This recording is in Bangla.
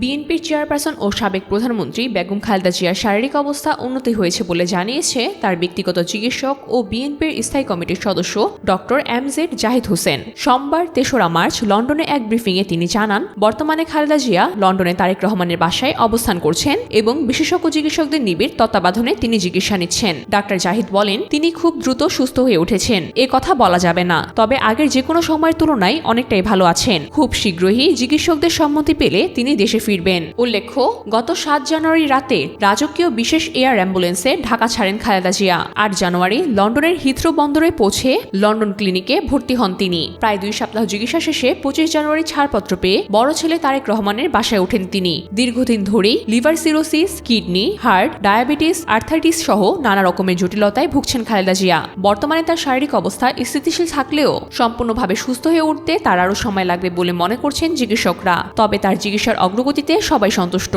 বিএনপির চেয়ারপারসন ও সাবেক প্রধানমন্ত্রী বেগম খালেদা জিয়ার শারীরিক অবস্থা উন্নতি হয়েছে বলে জানিয়েছে তার ব্যক্তিগত চিকিৎসক ও বিএনপির স্থায়ী কমিটির সদস্য doctor M Z Zahid Hossain. সোমবার তেসরা মার্চ লন্ডনে এক ব্রিফিংয়ে তিনি জানান, বর্তমানে খালেদা জিয়া লন্ডনে তারেক রহমানের বাসায় অবস্থান করছেন এবং বিশেষজ্ঞ চিকিৎসকদের নিবিড় তত্ত্বাবধানে তিনি চিকিৎসা নিচ্ছেন। ডাক্তার জাহিদ বলেন, তিনি খুব দ্রুত সুস্থ হয়ে উঠেছেন, এ কথা বলা যাবে না, তবে আগের যে কোনো সময়ের তুলনায় অনেকটাই ভালো আছেন। খুব শীঘ্রই চিকিৎসকদের সম্মতি পেলে তিনি দেশে ফিরবেন। উল্লেখ্য, গত সাত জানুয়ারি রাতে রাজকীয় বিশেষ এয়ার অ্যাম্বুলেন্সে ঢাকা ছাড়েন খালেদা জিয়া। আট জানুয়ারি লন্ডনের হিথ্রো বন্দরে পৌঁছে লন্ডন ক্লিনিকে ভর্তি হন তিনি। প্রায় দুই সপ্তাহ চিকিৎসা শেষে পঁচিশ জানুয়ারি ছাড়পত্র পেয়ে বড় ছেলে তারেক রহমানের বাসায় ওঠেন তিনি। দীর্ঘদিন ধরেই liver cirrhosis, kidney, heart, diabetes, arthritis সহ নানা রকমের জটিলতায় ভুগছেন খালেদা জিয়া। বর্তমানে তার শারীরিক অবস্থা স্থিতিশীল থাকলেও সম্পূর্ণভাবে সুস্থ হয়ে উঠতে তার আরও সময় লাগবে বলে মনে করছেন চিকিৎসকরা। তবে তার চিকিৎসার অগ্রগতিতে সবাই সন্তুষ্ট।